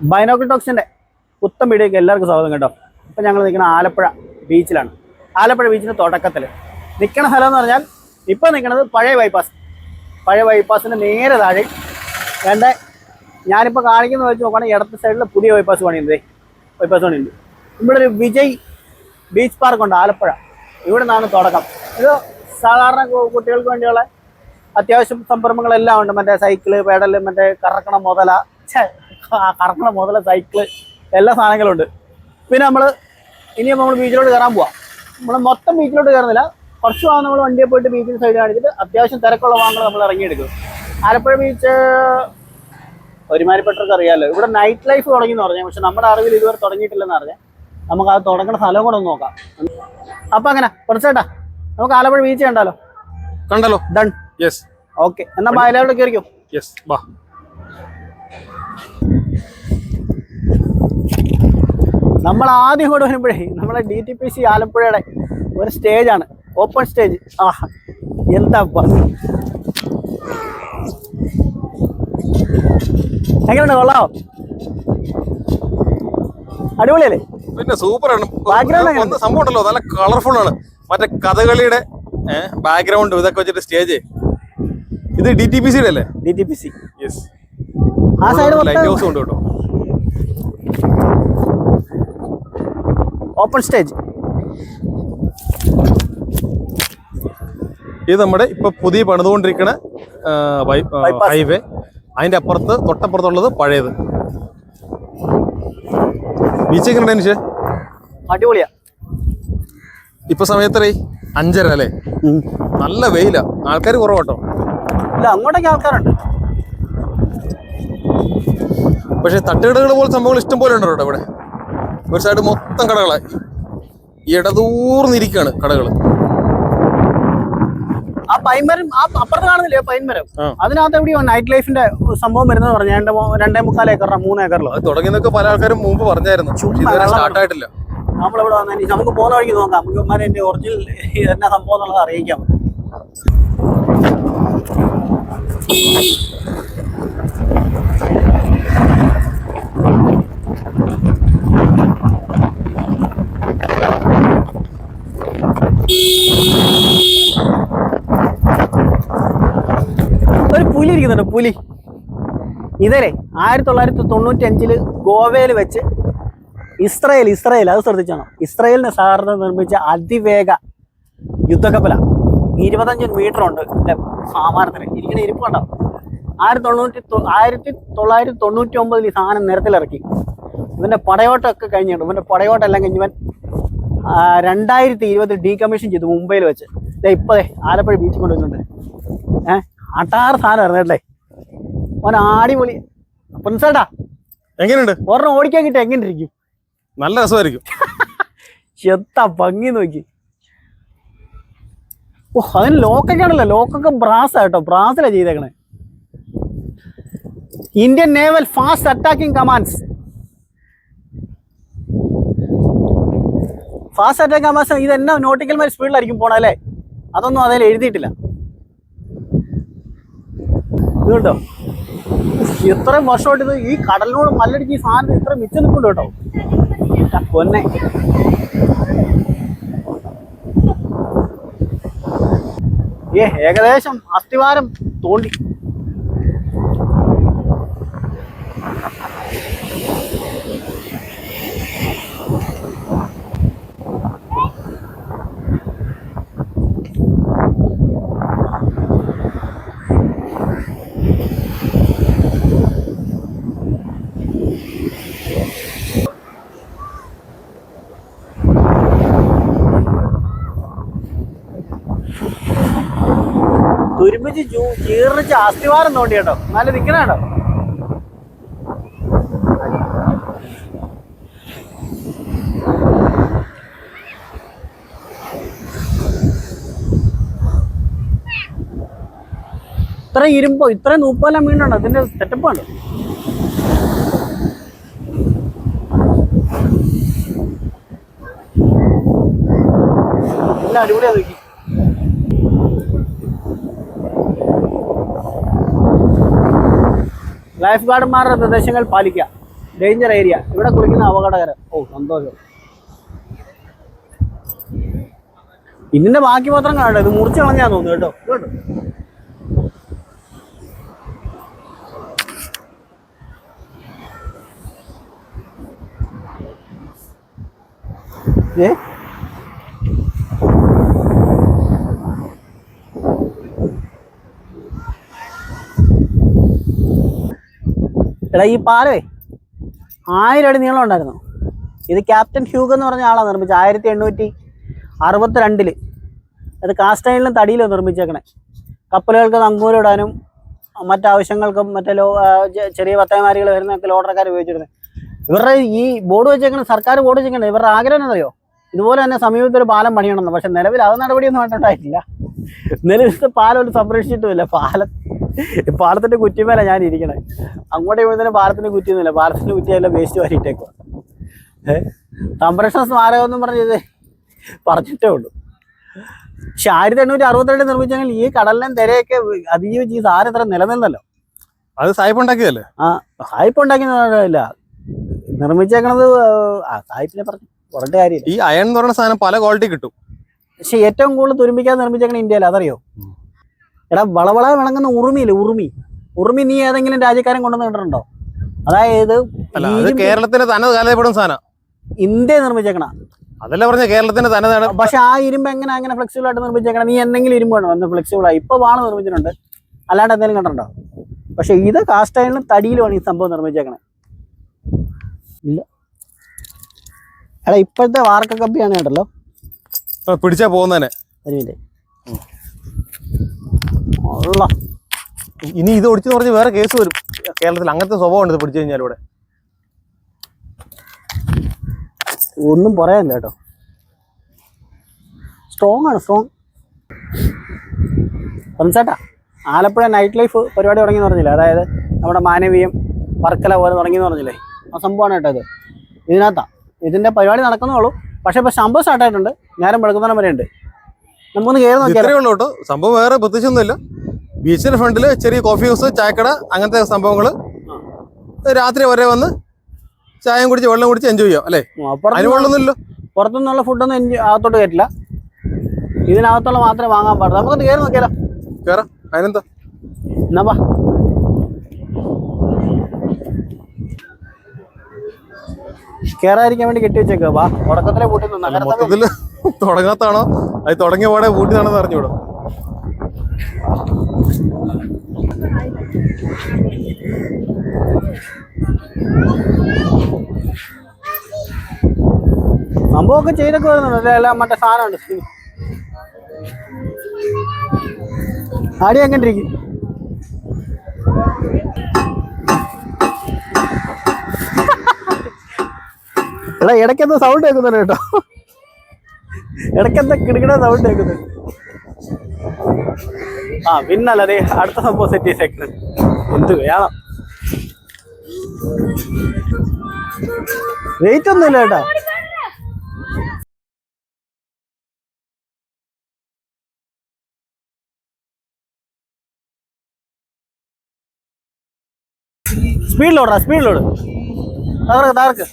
ബൈനോക്കിൾ ടോക്സിന്റെ പുത്തൻ വീഡിയോക്ക് എല്ലാവർക്കും സ്വാഗതം കേട്ടോ. ഇപ്പം ഞങ്ങൾ നിൽക്കുന്ന ആലപ്പുഴ ബീച്ചിലാണ്. ആലപ്പുഴ ബീച്ചിന്റെ തുടക്കത്തിൽ നിൽക്കുന്ന സ്ഥലം എന്ന് പറഞ്ഞാൽ ഇപ്പം നിൽക്കുന്നത് പഴയ ബൈപ്പാസ് പഴയ ബൈപ്പാസിന്റെ നേരെ താഴെ വേണ്ട ഞാനിപ്പോൾ കാണിക്കുന്ന വെച്ച് നോക്കുകയാണെങ്കിൽ ഇടത്തെ സൈഡിൽ പുതിയ ബൈപ്പാസ് പണിയുന്നത് ബൈപ്പാസ് പണിയുണ്ട്. ഇവിടെ ഒരു വിജയ് ബീച്ച് പാർക്കുണ്ട് ആലപ്പുഴ. ഇവിടെ നിന്നാണ് തുടക്കം. ഇത് സാധാരണ കുട്ടികൾക്ക് വേണ്ടിയുള്ള അത്യാവശ്യം സംരംഭങ്ങളെല്ലാം ഉണ്ട്. മറ്റേ സൈക്കിൾ പേഡൽ മറ്റേ കറക്കണം മുതല കറക്കണ മുതല സൈക്കിൾ എല്ലാ സാധനങ്ങളും ഉണ്ട് പിന്നെ നമ്മൾ ഇനി നമ്മൾ ബീച്ചിലോട്ട് കയറാൻ പോവാം. നമ്മൾ മൊത്തം ബീച്ചിലോട്ട് കയറുന്നില്ല കുറച്ച് ഭാഗം നമ്മൾ വണ്ടിയെ പോയിട്ട് ബീച്ചിൽ സൈഡ് കാണിച്ചിട്ട് അത്യാവശ്യം തിരക്കുള്ള ഭാഗങ്ങൾ നമ്മൾ ഇറങ്ങിയെടുക്കും. ആലപ്പുഴ ബീച്ച് ഒരുമാരിപ്പെട്ടവർക്ക് അറിയാമല്ലോ ഇവിടെ നൈറ്റ് ലൈഫ് തുടങ്ങി എന്ന് പറഞ്ഞു. പക്ഷെ നമ്മുടെ അറിവിൽ ഇതുവരെ തുടങ്ങിയിട്ടില്ലെന്ന് അറിഞ്ഞാൽ നമുക്ക് അത് തുടങ്ങുന്ന സ്ഥലം കൂടെ ഒന്ന് നോക്കാം. അപ്പം അങ്ങനെ കുറച്ചേട്ടാ. നമുക്ക് ആലപ്പുഴ ബീച്ച് കണ്ടാലോ? കണ്ടല്ലോ. ഡൺ യെസ് ഓക്കെ എന്നാ മലയാളോട് കയറിക്കോ യെസ് വാ നമ്മൾ ആദ്യം കൂടെ വരുമ്പോഴേ നമ്മളെ ഡി ടി പി സി ആലപ്പുഴയുടെ ഒരു സ്റ്റേജാണ് ഓപ്പൺ സ്റ്റേജ് ആ എന്താ എങ്ങനെയുണ്ട് കൊള്ളാവോ? അടിപൊളിയല്ലേ? പിന്നെ സൂപ്പർ ആണ് ബാക്ക്ഗ്രൗണ്ട് സംഭവം ഉണ്ടല്ലോ നല്ല കളർഫുൾ ആണ്. മറ്റേ കഥകളിയുടെ ബാക്ക്ഗ്രൗണ്ട് ഇതൊക്കെ വെച്ചിട്ട് സ്റ്റേജ് ഇത് ഡി ടി പി സിയുടെ അല്ലേ? D T P C yes ആ സൈഡ് ലൈറ്റ് ഹൗസ് ഉണ്ട് കേട്ടോ ഓപ്പൺ സ്റ്റേജ്. ഇത് നമ്മുടെ ഇപ്പൊ പുതിയ പണിതുകൊണ്ടിരിക്കുന്ന. ഹൈവേ. അതിന്റെ അപ്പുറത്ത് തൊട്ടപ്പുറത്തുള്ളത് പഴയത്. ബീച്ച് എങ്ങനെ നിഷേ അടിപൊളിയാ. ഇപ്പൊ സമയത്തറേ അഞ്ചര അല്ലേ? നല്ല വെയിലാ. ആൾക്കാർ കുറവാട്ടോ. ഇല്ല അങ്ങോട്ടേക്ക് ആൾക്കാരുണ്ട്. പക്ഷെ തട്ടുകടകൾ പോലെ സംഭവങ്ങൾ ഇഷ്ടം പോലെ ഉണ്ടോ ഇവിടെ. ഒരു സൈഡ് മൊത്തം കടകളായി. ഇടതൂർന്നിരിക്കാണ് കടകൾ ആ പൈൻമരം ആ അപ്പുറത്ത് കാണുന്നില്ലേ പൈൻമരം? ആ. അതിനകത്ത് എവിടെയോ നൈറ്റ് ലൈഫിന്റെ സംഭവം വരുന്നത് പറഞ്ഞു രണ്ട് മൂ- രണ്ടേ മുക്കാൽ ഏക്കറിനോ മൂന്ന് ഏക്കറിലോ. അത് തുടങ്ങിയെന്നൊക്കെ പല ആൾക്കാരും മുമ്പ് പറഞ്ഞായിരുന്നു. സ്റ്റാർട്ട് ആയിട്ടില്ല. നമ്മളിവിടെ വന്നാൽ ഇനി നമുക്ക് പോകുന്ന വഴിക്ക് നോക്കാം. നമുക്ക് ഇവന്മാരെ എന്റെ ഒറിജിനൽ എന്നാ സംഭവം എന്നുള്ളത് അറിയിക്കാം. ഒരു പുലി ഇരിക്കുന്നുണ്ട് പുലി. ഇതല്ലേ ആയിരത്തി തൊള്ളായിരത്തി തൊണ്ണൂറ്റി അഞ്ചിൽ ഗോവയിൽ വെച്ച് ഇസ്രയേൽ ഇസ്രയേൽ അത് ശ്രദ്ധിച്ചാണോ. ഇസ്രയേലിന് സാധാരണ നിർമ്മിച്ച അതിവേഗ യുദ്ധക്കപ്പല. ഇരുപത്തഞ്ച് മീറ്റർ ഉണ്ട് സാമാനത്തിന് ഇരിക്കുന്ന ഇരിപ്പ് കണ്ടോ? ആയിരത്തി തൊണ്ണൂറ്റി ആയിരത്തി തൊള്ളായിരത്തി തൊണ്ണൂറ്റി ഒമ്പതിൽ ഈ സാധനം നിരത്തിലിറക്കി. ഇവന്റെ പടയോട്ടമൊക്കെ കഴിഞ്ഞിട്ടുണ്ട്. ഇവന്റെ പടയോട്ടമെല്ലാം കഴിഞ്ഞ് ഇവൻ രണ്ടായിരത്തി ഇരുപത് ഡീകമ്മീഷൻ ചെയ്തു മുംബൈയിൽ വെച്ച്. ദേ ഇപ്പൊ ദേ ആലപ്പുഴ ബീച്ച് കൊണ്ടുവന്നിട്ടുണ്ട് ഏഹ് അട്ടാറ് സാധനം ഇറങ്ങട്ടെ ഓൻ അടിപൊളി. പ്രിൻസേട്ടാ എങ്ങനെയുണ്ട്? ഒരെണ്ണം ഓടിക്കാൻ കിട്ടിയ എങ്ങനെ ഇരിക്കും? നല്ല രസമായിരിക്കും. ചെത്ത ഭംഗി നോക്കി. ഓ അതിന് ലോക്കൊക്കെ ആണല്ലോ. ലോക്കൊക്കെ ബ്രാസ് കേട്ടോ. ബ്രാസിലാണ് ചെയ്തേക്കണേ. Indian naval fast attacking commands fast attack commands ഇത് എന്നാ നോട്ടിക്കൽ മൈൽ സ്പീഡിലായിരിക്കും പോണല്ലേ അതൊന്നും അതിൽ എഴുതിയിട്ടില്ല. ഇത് കേട്ടോ ഇത്രയും വർഷമായിട്ട് ഇത് ഈ കടലിനോട് മല്ലടിച്ച് ഈ സാധനം ഇത്ര മിച്ചം നിൽക്കുന്നുണ്ട് കേട്ടോ. പൊന്നെ. ഏ ഏകദേശം അസ്ഥിവാരം തോണ്ടി. തുരുമ്പിച്ച് ജൂ ചീർണിച്ച് അസ്ഥിവാരം തോണ്ടി കേട്ടോ. നല്ല നിൽക്കണ ഇത്ര ഇരുമ്പോ ഇത്രയും നൂപ്പെല്ലാം മീനുണ്ട്? ഇതിന്റെ സെറ്റപ്പാണ് എല്ലാം അടിപൊളിയാ നോക്കി ലൈഫ് ഗാർഡന്മാരുടെ നിർദ്ദേശങ്ങൾ പാലിക്കുക. ഡേഞ്ചർ ഏരിയ ഇവിടെ കുളിക്കുന്ന അപകടകരം. ഓ സന്തോഷം. ഇതിന്റെ ബാക്കി മാത്രം കാണട്ടെ ഇത് മുറിച്ച് കളഞ്ഞാ തോന്നുന്നു കേട്ടോ. കേട്ടോ? ഏ? എടാ ഈ പാലേ ആയിരം അടി നീളം ഉണ്ടായിരുന്നു. ഇത് ക്യാപ്റ്റൻ ഹ്യൂഗ് എന്ന് പറഞ്ഞ ആളാണ് നിർമ്മിച്ചത്. ആയിരത്തി എണ്ണൂറ്റി അറുപത്തിരണ്ടിൽ. അത് കാസ്റ്റൈനിലും തടിയിലും നിർമ്മിച്ചേക്കണേ. കപ്പലുകൾക്ക് നങ്കൂരിടാനും മറ്റാവശ്യങ്ങൾക്കും മറ്റേ ലോ ചെറിയ പത്തേമാരികൾ വരുന്നൊക്കെ ലോഡർക്കാർ ഉപയോഗിച്ചിരുന്നത് ഇവരുടെ ഈ ബോർഡ് വെച്ചേക്കണ സർക്കാർ ബോർഡ് വെച്ചേക്കണേ ഇവരുടെ ആഗ്രഹം എന്നറിയോ ഇതുപോലെ തന്നെ സമീപത്ത് ഒരു പാലം പണിയണമെന്ന്. പക്ഷെ നിലവിൽ അത് നടപടിയൊന്നും വേണ്ടിയിട്ടില്ല നിലവിലത്തെ പാലം ഒരു സംരക്ഷിച്ചിട്ടുമില്ല. പാലം പാലത്തിന്റെ കുറ്റിമേല ഞാൻ ഇരിക്കണേ. അങ്ങോട്ട് ഇവിടുന്ന് പാലത്തിന്റെ കുറ്റിയൊന്നുമില്ല പാലത്തിന്റെ കുറ്റിയെല്ലാം വേസ്റ്റ് വാരിയിട്ടേക്കുക സംരക്ഷണ സ്മാരകം എന്നും പറഞ്ഞത് പറഞ്ഞിട്ടേ ഉള്ളൂ. പക്ഷെ ആയിരത്തി എണ്ണൂറ്റി അറുപത്തിരണ്ട് നിർമ്മിച്ചെങ്കിൽ ഈ കടലിനും തിരയൊക്കെ അതിജീവിച്ച് ഈ സാധനം ഇത്ര നിലനിന്നല്ലോ. അത് സായിപ്പ് ഉണ്ടാക്കിയതല്ലേ? ആ സായിപ്പ് പറഞ്ഞില്ല. നിർമ്മിച്ചേക്കണത് ആ സായിപ്പിനെ പറഞ്ഞു. പറഞ്ഞിട്ട് കാര്യമില്ല. ഈ അയൺ എന്ന് പറയുന്ന സാധനം പല ക്വാളിറ്റി കിട്ടും. പക്ഷെ ഏറ്റവും കൂടുതൽ തുരുമ്പിക്കാൻ നിർമ്മിച്ചേക്കണ ഇന്ത്യയിൽ അതറിയോ എടാ വളവള വിളങ്ങുന്ന ഉറുമിയില്ലേ ഉറുമി? ഉറുമി നീ ഏതെങ്കിലും രാജ്യക്കാരൻ കൊണ്ടുവന്ന് കണ്ടിട്ടുണ്ടോ അതായത് അല്ല അത് ഇരുമ്പ് കേരളത്തിന് തന്നെ കാലപ്പെടുന്ന സാധനം. ഇന്ത്യ നിർമ്മിച്ചേക്കണ. അതല്ല പറഞ്ഞ കേരളത്തിന്റെ തന്നെ നേടാൻ പക്ഷെ ആ ഇരുമ്പ് എങ്ങനെ അങ്ങനെ ഫ്ലെക്സിബിൾ ആയിട്ട് നിർമ്മിച്ചേക്കണം? നീ എന്തെങ്കിലും ഇരുമ്പ് വേണം? ഫ്ലെക്സിബിൾ ആയി ഇപ്പൊ വാൾ നിർമ്മിച്ചിട്ടുണ്ട്. അല്ലാണ്ട് എന്തെങ്കിലും കണ്ടിട്ടുണ്ടോ? പക്ഷെ ഇത് കാസ്റ്റ് അയണിലും തടിയിലുമാണ് ഈ സംഭവം നിർമ്മിച്ചേക്കണേ. ഇല്ല. എടാ ഇപ്പോഴത്തെ വാർക്ക കപ്പിയാണ് കേട്ടല്ലോ. പിടിച്ചാ പോകുന്നതന്നെ ഒരു മിനിറ്റ്. ഇനി ഇത് ഒടിച്ചെന്ന് പറഞ്ഞ് വേറെ കേസ് വരും. കേരളത്തിൽ അങ്ങനത്തെ സ്വഭാവം ഉണ്ട് ഇത് പിടിച്ചു കഴിഞ്ഞാൽ ഇവിടെ. ഒന്നും പറയാനില്ല കേട്ടോ. സ്ട്രോങ് ആണ് സ്ട്രോങ് ചേട്ടാ ആലപ്പുഴ നൈറ്റ് ലൈഫ് പരിപാടി തുടങ്ങിയെന്ന് പറഞ്ഞില്ലേ? അതായത് നമ്മുടെ മാനവീയം വർക്കല പോലെ തുടങ്ങിയെന്ന് പറഞ്ഞില്ലേ? ആ സംഭവമാണ് കേട്ടോ ഇത്. ഇതിനകത്താ. ഇതിന്റെ പരിപാടി നടക്കുന്നുള്ളൂ പക്ഷേ ഇപ്പൊ സംഭവം സ്റ്റാർട്ടായിട്ടുണ്ട് ഞാനും വെളുക്കുന്ന വരെ ഉണ്ട് നമുക്കൊന്ന് കയറി നോക്കിയാലോ? സംഭവം വേറെ പ്രത്യേകിച്ചൊന്നുമില്ല. ബീച്ചിന്റെ ഫ്രണ്ടിൽ ചെറിയ കോഫി ഹൗസ് ചായക്കട അങ്ങനത്തെ സംഭവങ്ങൾ. രാത്രി വരെ വന്ന് ചായയും കുടിച്ച് വെള്ളം കുടിച്ച് എൻജോയ് ചെയ്യാം അല്ലേ? അതിന് പുറത്ത് വെള്ളമൊന്നുമില്ലല്ലോ പുറത്തുനിന്നുള്ള ഫുഡൊന്നും അകത്തോട്ട് കയറ്റില്ല ഇതിനകത്തുള്ള മാത്രമേ വാങ്ങാൻ പാടുള്ളൂ. നമുക്കൊന്ന് കയറി നോക്കിയാലോ? കേറാം. അതിനെന്താ? എന്നാ കേറാതിരിക്കാൻ വേണ്ടി കെട്ടി വെച്ചേക്കുക വാ തുടക്കത്തിലെ കൂട്ടി നഗരത്തിൽ തുടങ്ങാത്താണോ? അത് തുടങ്ങിയ പാടെ കൂട്ടിയതാണെന്ന് അറിഞ്ഞൂടോ. സംഭവമൊക്കെ ചെയ്തൊക്കെ വരുന്നുണ്ട് അല്ലേ? എല്ലാം മറ്റേ സാധനമുണ്ട്. ആടി എങ്ങനെ ഇരിക്കും എടാ ഇടയ്ക്കെന്താ സൗണ്ട് കേൾക്കുന്നുണ്ട് കേട്ടോ. ഇടയ്ക്കെന്താ കിടുകിട സൗണ്ട് കേൾക്കുന്നുണ്ട്. ആ പിന്നല്ലേ അടുത്ത സംഭവം സെറ്റ് ചെയ്തേക്കുന്നത് എന്ത് വേണം? വെയിറ്റ് ഒന്നുമില്ല കേട്ടോ. സ്പീഡിലോടാ സ്പീഡിലോട് തകർക്ക് തകർക്ക്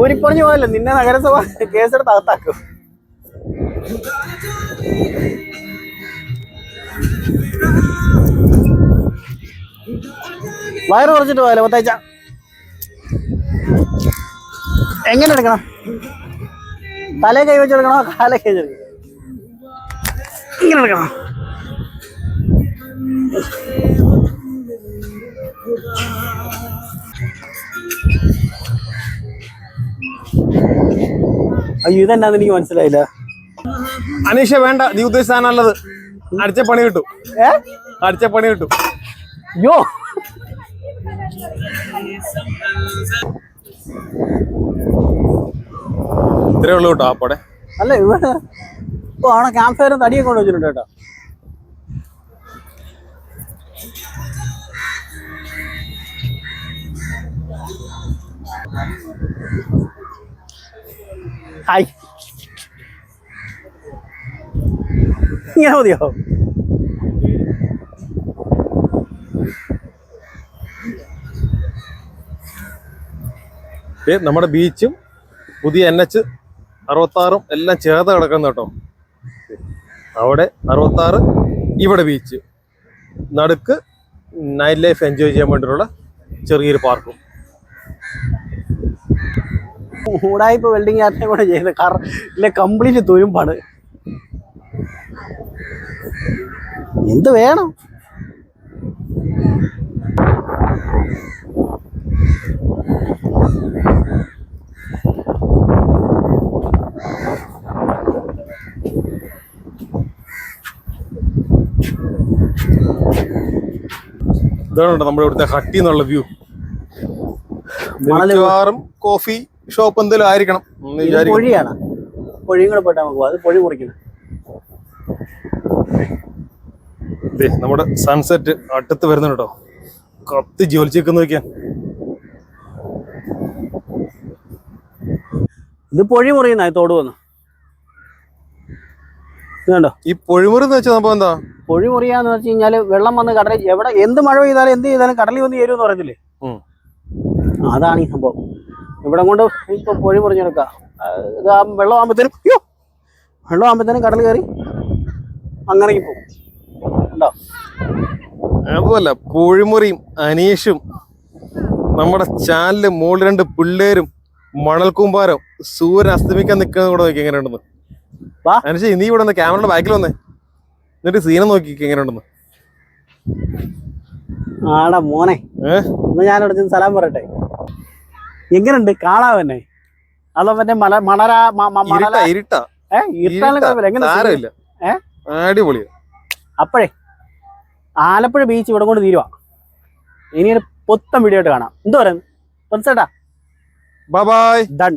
ഊരിപ്പറഞ്ഞു പോയല്ലോ നിന്നെ നഗരസഭ കേസെടുത്ത് അകത്താക്കും. വയറ് കുറച്ചിട്ട് പോയാലോ പത്തയച്ച എങ്ങനെ എടുക്കണം? തലേ കൈ വെച്ചെടുക്കണോ കാലേ കൈ ഇങ്ങനെ എടുക്കണം? അയ്യോ ഇതെന്നാന്ന് എനിക്ക് മനസ്സിലായില്ല. അനീഷ വേണ്ട. നീ ഉദ്ദേശിച്ച സാധനം അടിച്ച പണി കിട്ടും. ഏ? അടിച്ച പണി കിട്ടും. അയ്യോ ഇത്രേ ഉള്ളൂ കേട്ടോ അപ്പോടെ അല്ല ഇവിടെ ഇപ്പൊ അവിടെ ക്യാമ്പ് ഫയറും തടിയൊക്കെ കൊണ്ട് വെച്ചിട്ടുണ്ട് കേട്ടോ. ഹായ് ഇങ്ങനെ മതിയോ? നമ്മുടെ ബീച്ചും പുതിയ എൻ എച്ച് അറുപത്താറും എല്ലാം ചേർത്ത് കിടക്കുന്ന കേട്ടോ. അവിടെ അറുപത്താറ് ഇവിടെ ബീച്ച്. നടുക്ക് നൈറ്റ് ലൈഫ് എൻജോയ് ചെയ്യാൻ വേണ്ടിയിട്ടുള്ള ചെറിയൊരു പാർക്കും ഉടായ്പ വെൽഡിങ് യാത്രയും കൂടെ ചെയ്ത്. കാർ ഇല്ല കംപ്ലീറ്റ് തുരുമ്പാണ്. എന്ത് വേണം? ഇതാണ് നമ്മുടെ ഇവിടുത്തെ ഹട്ടി എന്നുള്ള വ്യൂ മിക്കവാറും കോഫി ഷോപ്പ് എന്തെങ്കിലും ആയിരിക്കണം പൊഴിയാണ്. പൊഴിയും കൂടെ പോയിട്ട് നമുക്ക് അത് പൊഴി മുറിക്കണം ദേ, നമ്മുടെ സൺസെറ്റ് അടുത്ത് വരുന്നുണ്ട് കേട്ടോ കത്തി ജോലിച്ചേക്ക് നോക്കിയാൽ ഇത് പൊഴി മുറിയുന്ന തോട് വന്ന്. ഇത് കണ്ടോ? ഈ പൊഴിമുറി എന്ന് വെച്ചാൽ സംഭവം എന്താ? പൊഴി മുറിയാന്ന് വെച്ച് കഴിഞ്ഞാൽ വെള്ളം വന്ന് കടലിൽ എവിടെ എന്ത് മഴ പെയ്താലും എന്ത് ചെയ്താലും കടലിൽ വന്ന് ചേരുമെന്ന് പറഞ്ഞില്ലേ. അതാണ് ഈ സംഭവം. ഇവിടെ കൊണ്ട് ഇപ്പൊ പൊഴി മുറിഞ്ഞെടുക്കാം. ഇത് ആ വെള്ളം ആകുമ്പോഴത്തേനും അയ്യോ വെള്ളം ആകുമ്പോഴത്തേനും കടൽ കയറി അങ്ങനെ പോകും. ഉണ്ടോ അതുമല്ല പൊഴിമുറിയും അനീഷും നമ്മുടെ ചാനലിൽ മുകളിൽ രണ്ട് പിള്ളേരും മണൽക്കൂമ്പാരം സൂര്യൻ അസ്തമിക്കാൻ നിൽക്കുന്നത് കൂടെ നോക്കി എങ്ങനെ ഉണ്ടെന്ന്. അനുഷ നീ ഇവിടെ വന്ന് ക്യാമറയുടെ ബാക്കിൽ വന്നേ. എന്നിട്ട് സീനം നോക്കി എങ്ങനെ ഉണ്ടെന്ന് ആടാ മോനെ. ഏഹ് ഞാൻ ഇവിടെ സലാം സ്ഥലം പറയട്ടെ. എങ്ങനെയുണ്ട് കാണാൻ തന്നെ അതോ മറ്റേ മല മണര ഇരുട്ടാ ഇരുട്ടാലും കുഴപ്പമില്ല. എങ്ങനെ? അടിപൊളിയാ. അപ്പോഴേ ആലപ്പുഴ ബീച്ച് ഇവിടെ കൊണ്ട് തീരുവാ. ഇനി ഒരു പൊത്തം വീഡിയോ ആയിട്ട് കാണാം. എന്തോ പറയുന്നു? By done